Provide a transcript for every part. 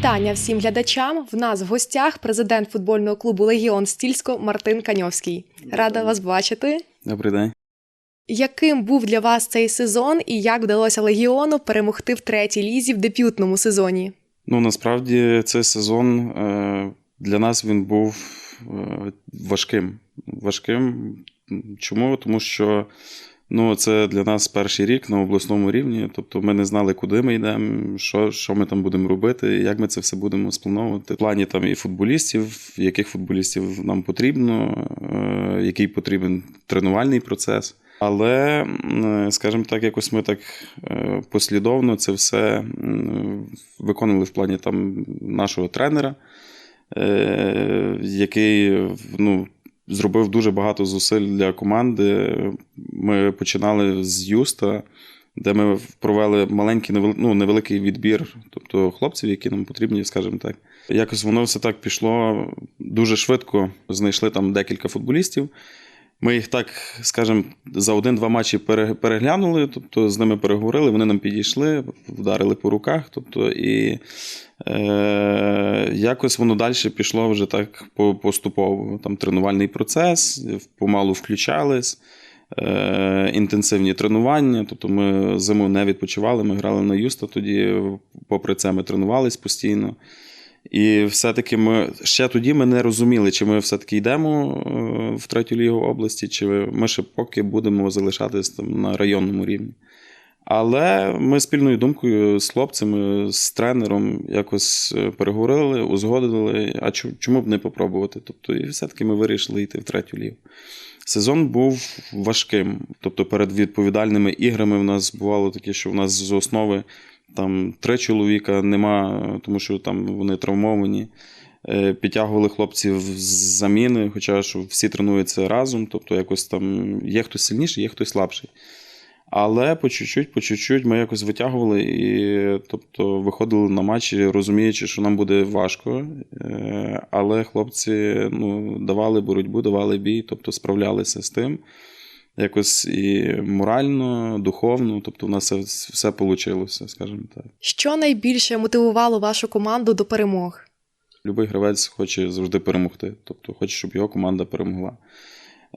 Вітання всім глядачам. В нас в гостях президент футбольного клубу Легіон Стільсько Мартин Каньовський. Рада вас бачити. Добрий день. Яким був для вас цей сезон і як вдалося Легіону перемогти в третій лізі в дебютному сезоні? Ну насправді цей сезон е, для нас він був е, важким. Важким. Чому? Тому що ну, це для нас перший рік на обласному рівні. Тобто ми не знали, куди ми йдемо, що, що ми там будемо робити, як ми це все будемо сплановувати. В плані там і футболістів, яких футболістів нам потрібно, е, який потрібен тренувальний процес. Але, скажімо так, якось ми так е, послідовно це все виконували в плані там нашого тренера, е, який ну, зробив дуже багато зусиль для команди. Ми починали з Юста, де ми провели маленький ну, невеликий відбір, тобто хлопців, які нам потрібні, скажімо так. Якось воно все так пішло дуже швидко. Знайшли там декілька футболістів. Ми їх так, скажімо, за один-два матчі переглянули, тобто з ними переговорили, вони нам підійшли, вдарили по руках. Тобто, і е, якось воно далі пішло вже так поступово. Там тренувальний процес, помалу включались, е, інтенсивні тренування. Тобто ми зиму не відпочивали, ми грали на Юста тоді, попри це ми тренувались постійно. І все-таки ми ще тоді ми не розуміли, чи ми все-таки йдемо е, в третю лігу області, чи ми ще поки будемо залишатись там на районному рівні. Але ми спільною думкою з хлопцями, з тренером якось е, переговорили, узгодили, а чому б не попробувати? Тобто, і все-таки ми вирішили йти в третю лігу. Сезон був важким. Тобто, перед відповідальними іграми в нас бувало таке, що в нас з основи там три чоловіка нема, тому що там вони травмовані. Е, Підтягували хлопців з заміни, хоча що всі тренуються разом, тобто якось там є хтось сильніший, є хтось слабший. Але по чуть-чуть, по чуть-чуть ми якось витягували і тобто, виходили на матчі, розуміючи, що нам буде важко. Е, Але хлопці ну, давали боротьбу, давали бій, тобто справлялися з тим. Якось і морально, духовно, тобто, в нас все, все вийшло, скажімо так. Що найбільше мотивувало вашу команду до перемог? Любий гравець хоче завжди перемогти, тобто хоче, щоб його команда перемогла.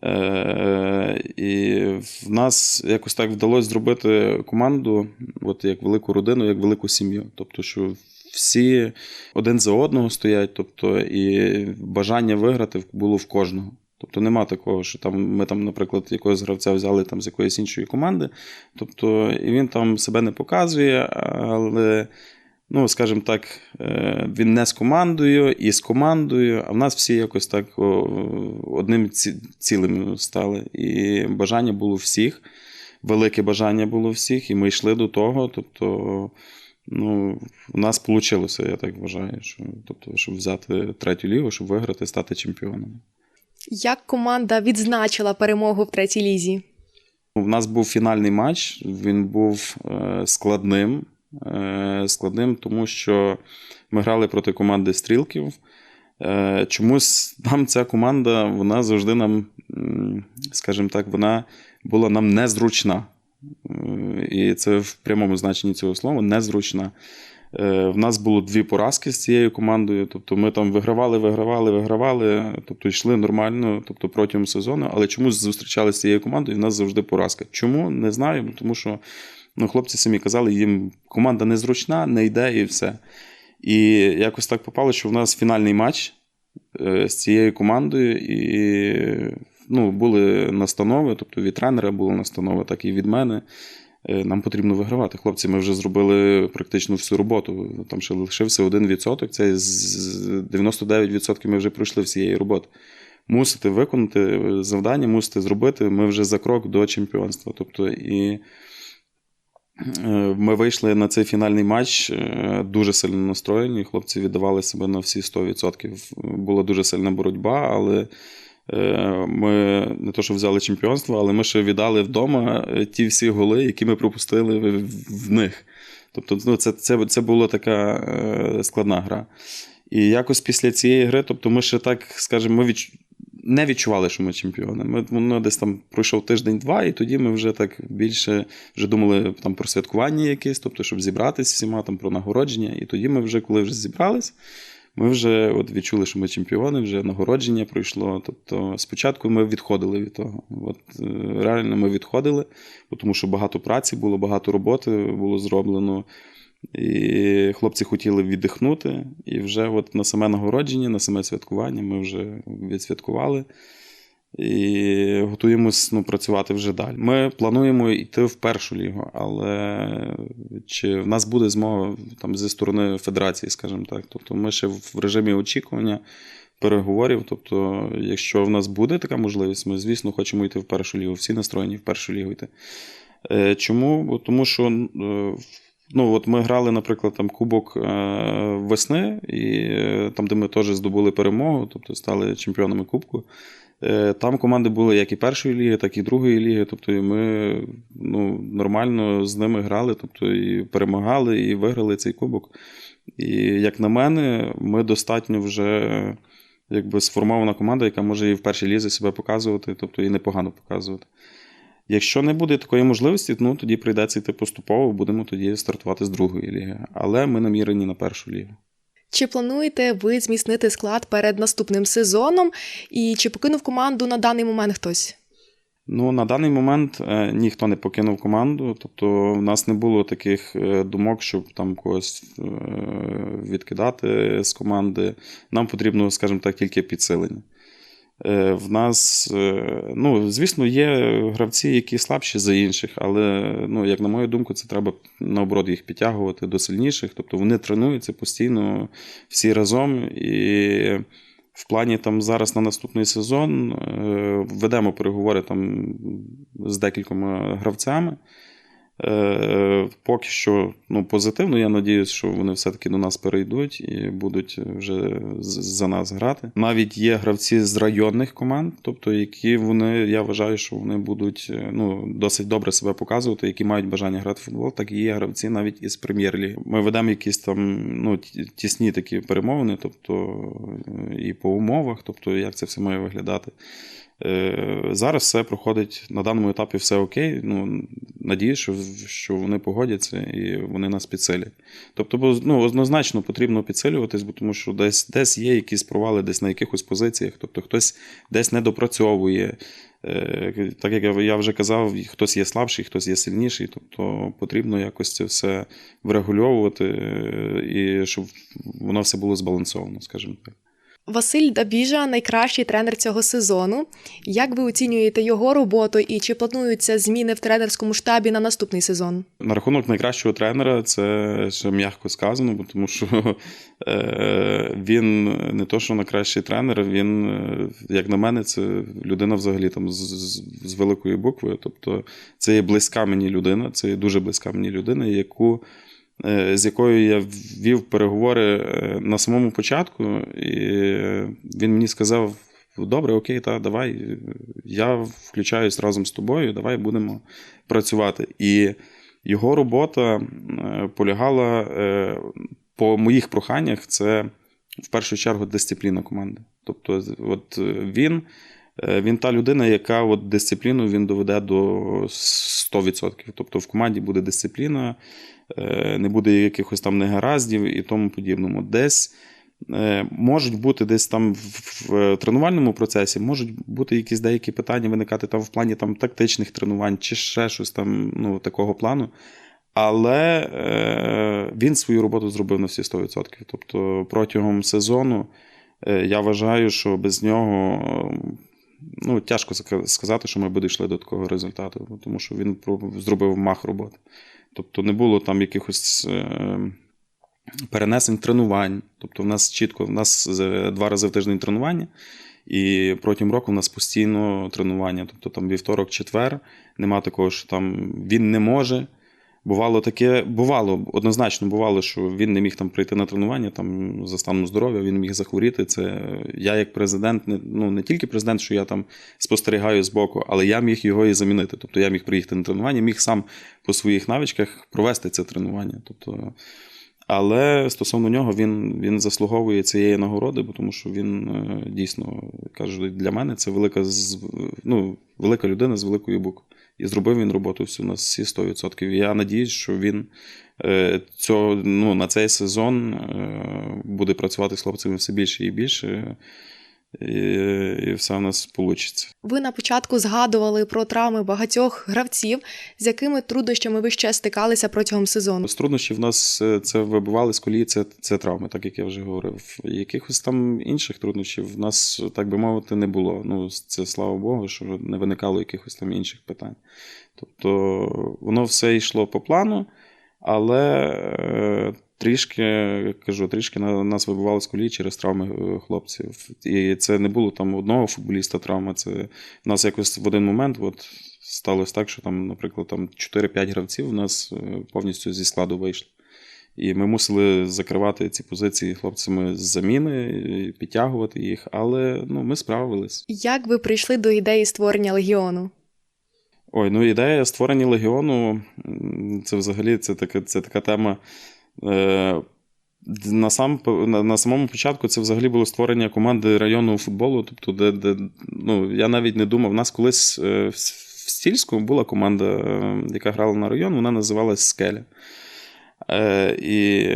Е, і в нас якось так вдалося зробити команду, от як велику родину, як велику сім'ю. Тобто, що всі один за одного стоять, тобто, і бажання виграти було в кожного. Тобто нема такого, що там ми там, наприклад, якогось гравця взяли там з якоїсь іншої команди. Тобто, і він там себе не показує, але ну, скажімо так, е, він не з командою і з командою, а в нас всі якось так одним цілим стали. І бажання було всіх, велике бажання було всіх, і ми йшли до того. Тобто, ну, у нас вийшло, я так вважаю, що, тобто, щоб взяти третю лігу, щоб виграти, стати чемпіоном. Як команда відзначила перемогу в третій лізі? У нас був фінальний матч, він був е, складним. Е, складним, тому що ми грали проти команди стрілків. Е, чомусь нам ця команда, вона завжди нам, скажімо так, вона була нам незручна. І це в прямому значенні цього слова незручна. Е, В нас було дві поразки з цією командою. Тобто ми там вигравали, вигравали, вигравали, тобто йшли нормально, тобто протягом сезону, але чомусь зустрічалися з цією командою, і в нас завжди поразка. Чому? Не знаю, тому що ну, хлопці самі казали, їм команда незручна, не йде і все. І якось так попало, що в нас фінальний матч е, з цією командою, і ну, були настанови, тобто від тренера були настанови, так і від мене. Е, Нам потрібно вигравати. Хлопці, ми вже зробили практично всю роботу. Там ще лишився один відсоток. Це з 99% ми вже пройшли всієї роботи. Мусите виконати завдання, мусите зробити. Ми вже за крок до чемпіонства. Тобто, і е, ми вийшли на цей фінальний матч е, дуже сильно настроєні. Хлопці віддавали себе на всі 100%. Була дуже сильна боротьба, але Е, Ми не то, що взяли чемпіонство, але ми ще віддали вдома е, ті всі голи, які ми пропустили в, них. Тобто, ну, це, це, це була така е, складна гра. І якось після цієї гри, тобто ми ще так, скажімо, ми відч... не відчували, що ми чемпіони. Ми воно десь там пройшов тиждень-два, і тоді ми вже так більше вже думали там про святкування якесь, тобто, щоб зібратися всіма там про нагородження. І тоді ми вже, коли вже зібрались, ми вже от відчули, що ми чемпіони, вже нагородження пройшло. Тобто, спочатку ми відходили від того. От е, реально ми відходили, тому що багато праці було, багато роботи було зроблено. І хлопці хотіли віддихнути. І вже от на саме нагородження, на саме святкування ми вже відсвяткували. І готуємось ну, працювати вже далі. Ми плануємо йти в першу лігу, але чи в нас буде змога там зі сторони федерації, скажімо так. Тобто ми ще в режимі очікування переговорів. Тобто, якщо в нас буде така можливість, ми, звісно, хочемо йти в першу лігу. Всі настроєні в першу лігу йти. Е, Чому? Тому що е, ну, от ми грали, наприклад, там Кубок е, весни, і там, де ми теж здобули перемогу, тобто стали чемпіонами Кубку. Е, Там команди були як і першої ліги, так і другої ліги. Тобто і ми ну, нормально з ними грали, тобто і перемагали, і виграли цей кубок. І як на мене, ми достатньо вже якби сформована команда, яка може і в першій лізі себе показувати, тобто і непогано показувати. Якщо не буде такої можливості, ну тоді прийдеться йти поступово, будемо тоді стартувати з другої ліги. Але ми намірені на першу лігу. Чи плануєте ви зміцнити склад перед наступним сезоном? І чи покинув команду на даний момент хтось? Ну, на даний момент е, ніхто не покинув команду, тобто в нас не було таких е, думок, щоб там когось е, відкидати з команди. Нам потрібно, скажімо так, тільки підсилення. Е, В нас, е, ну, звісно, є гравці, які слабші за інших, але, ну, як на мою думку, це треба наоборот їх підтягувати до сильніших. Тобто вони тренуються постійно всі разом. І в плані там зараз на наступний сезон е, ведемо переговори там з декількома гравцями. Е, Поки що ну, позитивно. Я надіюсь, що вони все-таки до нас перейдуть і будуть вже за нас грати. Навіть є гравці з районних команд, тобто які вони, я вважаю, що вони будуть е, ну, досить добре себе показувати, які мають бажання грати в футбол, так і є гравці навіть із прем'єр-ліги. Ми ведемо якісь там ну, тісні такі перемовини, тобто е, і по умовах, тобто як це все має виглядати. Е, Зараз все проходить на даному етапі все окей. Ну, надіюсь, що, що вони погодяться і вони нас підсилять. Тобто, ну, однозначно потрібно підсилюватись, бо тому що десь, десь є якісь провали, десь на якихось позиціях, тобто хтось десь недопрацьовує. Е, Так як я- я вже казав, хтось є слабший, хтось є сильніший, тобто потрібно якось це все врегульовувати, е, і щоб воно все було збалансовано, скажімо так. Василь Дабіжа найкращий тренер цього сезону. Як ви оцінюєте його роботу і чи плануються зміни в тренерському штабі на наступний сезон? На рахунок найкращого тренера, це ще м'яко сказано, бо тому що е, він не то, що найкращий тренер, він, е, як на мене, це людина взагалі там з, з, великої букви. Тобто це є близька мені людина, це є дуже близька мені людина, яку. Е, З якою я вів переговори е, на самому початку, і він мені сказав: добре, окей, та давай, я включаюсь разом з тобою, давай будемо працювати. І його робота е, полягала е, по моїх проханнях, це в першу чергу дисципліна команди. Тобто, от е, він, е, він та людина, яка от дисципліну він доведе до 100%. Тобто в команді буде дисципліна, е, не буде якихось там негараздів і тому подібному. Десь е, можуть бути десь там в тренувальному процесі, можуть бути якісь деякі питання виникати там в плані там тактичних тренувань чи ще щось там ну, такого плану. Але е, він свою роботу зробив на всі 100%. Тобто протягом сезону е, я вважаю, що без нього е, ну, тяжко сказати, що ми б дійшли до такого результату, тому що він зробив мах роботи. Тобто не було там якихось е, перенесень тренувань. Тобто, в нас чітко, в нас два рази в тиждень тренування, і протягом року в нас постійно тренування. Тобто там вівторок, четвер, нема такого, що там він не може. Бувало таке, бувало, однозначно бувало, що він не міг там прийти на тренування там за станом здоров'я, він міг захворіти. Це я, як президент, не, ну не тільки президент, що я там спостерігаю збоку, але я міг його і замінити. Тобто я міг приїхати на тренування, міг сам по своїх навичках провести це тренування. Тобто, Але стосовно нього він, він заслуговує цієї нагороди, бо тому що він е, дійсно кажу, для мене це велика, ну, велика людина з великої букви. І зробив він роботу всю на всі 100%. Я надіюсь, що він е, цього, ну, на цей сезон е, буде працювати з хлопцями все більше і більше. І, і все в нас вийде. Ви на початку згадували про травми багатьох гравців, з якими труднощами ви ще стикалися протягом сезону. З труднощів в нас е, це вибивали з колії, це, це травми, так як я вже говорив. Якихось там інших труднощів в нас, так би мовити, не було. Ну, це слава Богу, що не виникало якихось там інших питань. Тобто воно все йшло по плану, але е, трішки, кажу, трішки на нас вибивали з колії через травми е, хлопців. І це не було там одного футболіста травма. Це в нас якось в один момент от, сталося так, що там, наприклад, там 4-5 гравців у нас е, повністю зі складу вийшли. І ми мусили закривати ці позиції хлопцями з заміни, підтягувати їх, але ну, ми справились. Як ви прийшли до ідеї створення легіону? Ой, ну ідея створення легіону це взагалі це така, це така тема. Е, на, сам, на, самому початку це взагалі було створення команди районного футболу. Тобто, де, де ну, я навіть не думав, у нас колись е, в в Стільському була команда, е, яка грала на район, вона називалась Скеля. І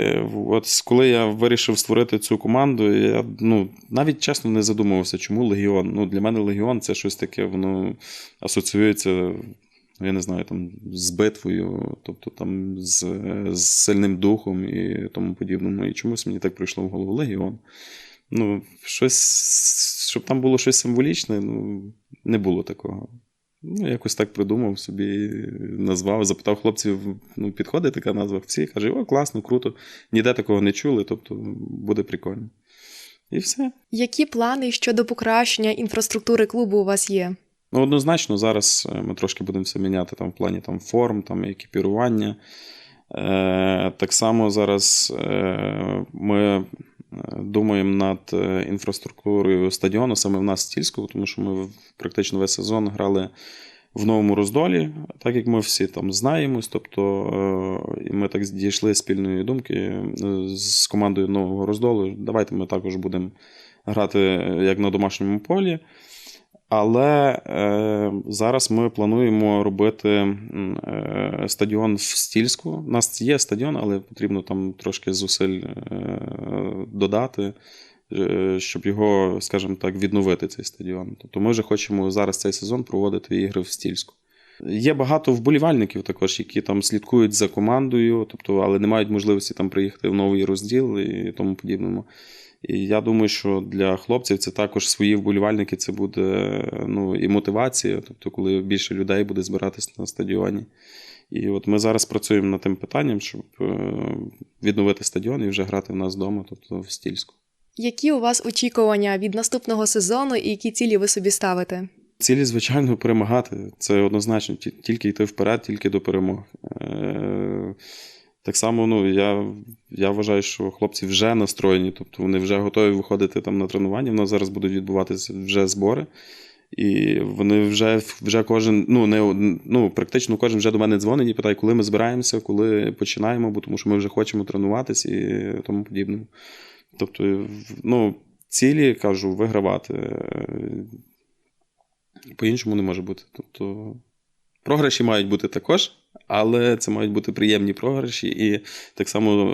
от коли я вирішив створити цю команду, я ну, навіть чесно не задумувався, чому Легіон. Ну, для мене Легіон це щось таке, воно асоціюється, я не знаю, там, з битвою, тобто там з, з сильним духом і тому подібному. І чомусь мені так прийшло в голову Легіон. Ну, щось, щоб там було щось символічне, ну, не було такого. Ну, якось так придумав собі, назвав, запитав хлопців, ну, підходить така назва. Всі кажуть, о, класно, круто, ніде такого не чули, тобто буде прикольно. І все. Які плани щодо покращення інфраструктури клубу у вас є? Ну, однозначно, зараз е, ми трошки будемо все міняти там, в плані там, форм, там, екіпірування. Е, так само зараз е, ми е, думаємо над е, інфраструктурою стадіону, саме в нас Стільського, тому що ми практично весь сезон грали в новому роздолі, так як ми всі там знаємось. Тобто ми так дійшли спільної думки з командою нового роздолу. Давайте ми також будемо грати як на домашньому полі. Але е, зараз ми плануємо робити е, стадіон в Стільську. У нас є стадіон, але потрібно там трошки зусиль е, додати, е, щоб його, скажімо так, відновити цей стадіон. Тобто ми вже хочемо зараз цей сезон проводити ігри в Стільську. Є багато вболівальників також, які там слідкують за командою, тобто, але не мають можливості там приїхати в новий розділ і тому подібному. І я думаю, що для хлопців це також свої вболівальники, це буде ну, і мотивація, тобто, коли більше людей буде збиратися на стадіоні. І от ми зараз працюємо над тим питанням, щоб е, відновити стадіон і вже грати в нас вдома, тобто в Стільську. Які у вас очікування від наступного сезону і які цілі ви собі ставите? Цілі, звичайно, перемагати. Це однозначно, тільки йти вперед, тільки до перемог. Е, Так само, ну, я, я вважаю, що хлопці вже настроєні, тобто вони вже готові виходити там на тренування. В нас зараз будуть відбуватися вже збори. І вони вже, вже кожен, ну, не, ну, практично кожен вже до мене дзвонить і питає, коли ми збираємося, коли починаємо, бо тому що ми вже хочемо тренуватися і тому подібне. Тобто, ну, цілі, кажу, вигравати. По-іншому не може бути. Тобто, програші мають бути також, але це мають бути приємні програші і так само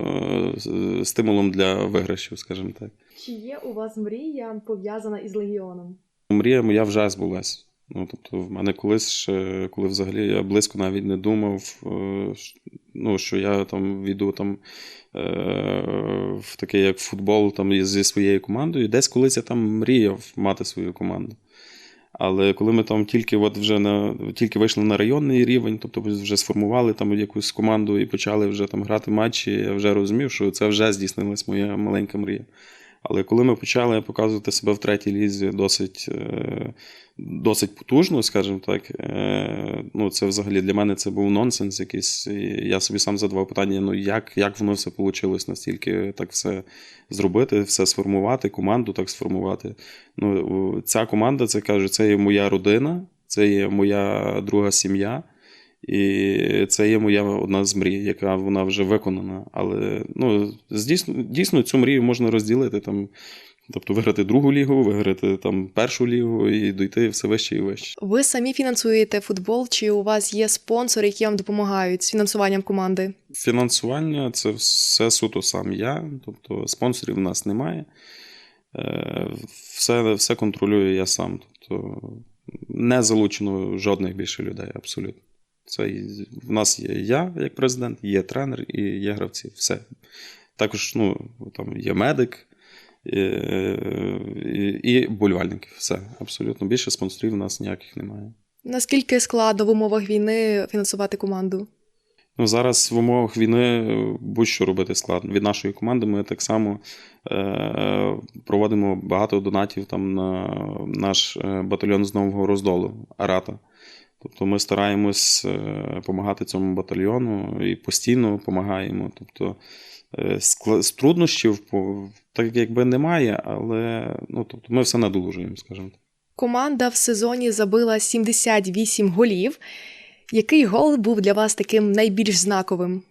е, стимулом для виграшів, скажімо так. Чи є у вас мрія пов'язана із легіоном? Мрія моя вже збулася. Ну, тобто, в мене колись ще, коли взагалі я близько навіть не думав, е, ну, що я там війду там, е, в таке, як футбол там, зі своєю командою. Десь колись я там мріяв мати свою команду. Але коли ми там тільки от вже на тільки вийшли на районний рівень, тобто вже сформували там якусь команду і почали вже там грати матчі, я вже розумів, що це вже здійснилась моя маленька мрія. Але коли ми почали показувати себе в третій лізі досить, е, досить потужно, скажімо так, е, ну це взагалі для мене це був нонсенс якийсь. Я собі сам задавав питання: ну як, як воно все вийшло настільки так все зробити, все сформувати, команду так сформувати. Ну, ця команда, це кажу, це є моя родина, це є моя друга сім'я. І це є моя одна з мрій, яка вона вже виконана. Але ну, дійсно, дійсно цю мрію можна розділити там. Тобто виграти другу лігу, виграти там першу лігу і дійти все вище і вище. Ви самі фінансуєте футбол, чи у вас є спонсори, які вам допомагають з фінансуванням команди? Фінансування це все суто сам я, тобто спонсорів в нас немає. Е, Все, все контролюю я сам. Тобто не залучено жодних більше людей, абсолютно. Це в нас є я як президент, є тренер і є гравці. Все. Також ну, там є медик і, і, і болівальники. Все, абсолютно. Більше спонсорів у нас ніяких немає. Наскільки складно в умовах війни фінансувати команду? Ну, зараз в умовах війни е, будь-що робити складно. Від нашої команди ми так само е, проводимо багато донатів там на наш е, батальйон з Нового Роздолу Арата. Тобто ми стараємось допомагати цьому батальйону і постійно допомагаємо. Тобто е, з труднощів так якби немає, але ну, тобто ми все надолужуємо, скажімо так. Команда в сезоні забила 78 голів. Який гол був для вас таким найбільш знаковим?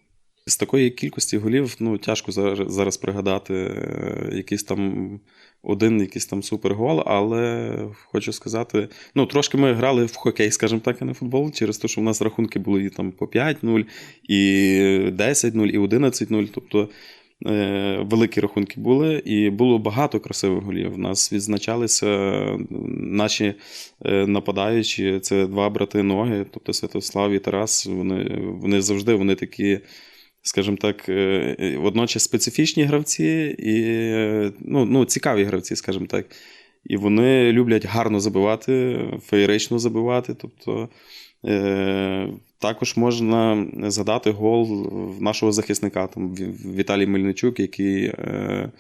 З такої кількості голів ну, тяжко зараз, зараз пригадати е, якийсь там один якийсь там супергол, але хочу сказати, ну, трошки ми грали в хокей, скажімо так, а не футбол, через те, що в нас рахунки були і там по 5-0, і 10-0, і 11-0. Тобто е, великі рахунки були, і було багато красивих голів. У нас відзначалися наші е, нападаючі, це два брати ноги, тобто Святослав і Тарас. Вони, вони завжди вони такі скажімо так, е, водночас специфічні гравці і е, ну, ну, цікаві гравці, скажімо так. І вони люблять гарно забивати, феєрично забивати. Тобто е, також можна згадати гол нашого захисника, там, Віталій Мельничук, який е,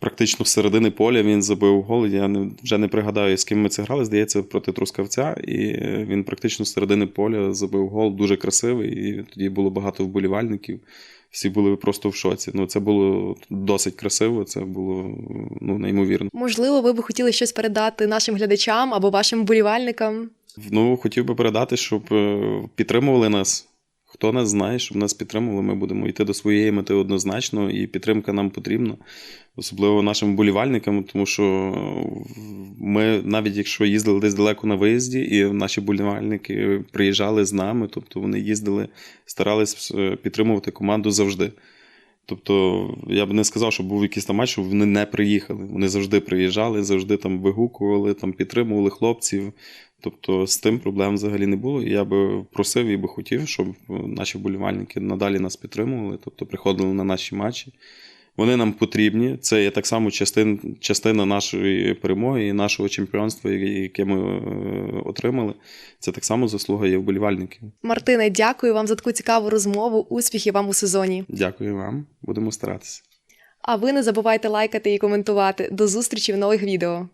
практично з середини поля він забив гол. Я не, вже не пригадаю, з ким ми це грали, здається, проти Трускавця. І він практично з середини поля забив гол, дуже красивий. І тоді було багато вболівальників. Всі були просто в шоці. Ну, це було досить красиво, це було ну, неймовірно. Можливо, ви б хотіли щось передати нашим глядачам або вашим вболівальникам? Ну, хотів би передати, щоб е, підтримували нас. Хто нас знає, щоб нас підтримували, ми будемо йти до своєї мети однозначно, і підтримка нам потрібна, особливо нашим болівальникам, тому що ми, навіть якщо їздили десь далеко на виїзді, і наші болівальники приїжджали з нами, тобто вони їздили, старались е, підтримувати команду завжди. Тобто, я б не сказав, що був якийсь там матч, що вони не приїхали. Вони завжди приїжджали, завжди там вигукували, там підтримували хлопців. Тобто з тим проблем взагалі не було. І я би просив і би хотів, щоб наші болівальники надалі нас підтримували, тобто приходили на наші матчі. Вони нам потрібні. Це є так само частин, частина нашої перемоги і нашого чемпіонства, яке ми е, отримали. Це так само заслуга є вболівальників. Мартине, дякую вам за таку цікаву розмову. Успіхів вам у сезоні. Дякую вам. Будемо старатися. А ви не забувайте лайкати і коментувати. До зустрічі в нових відео.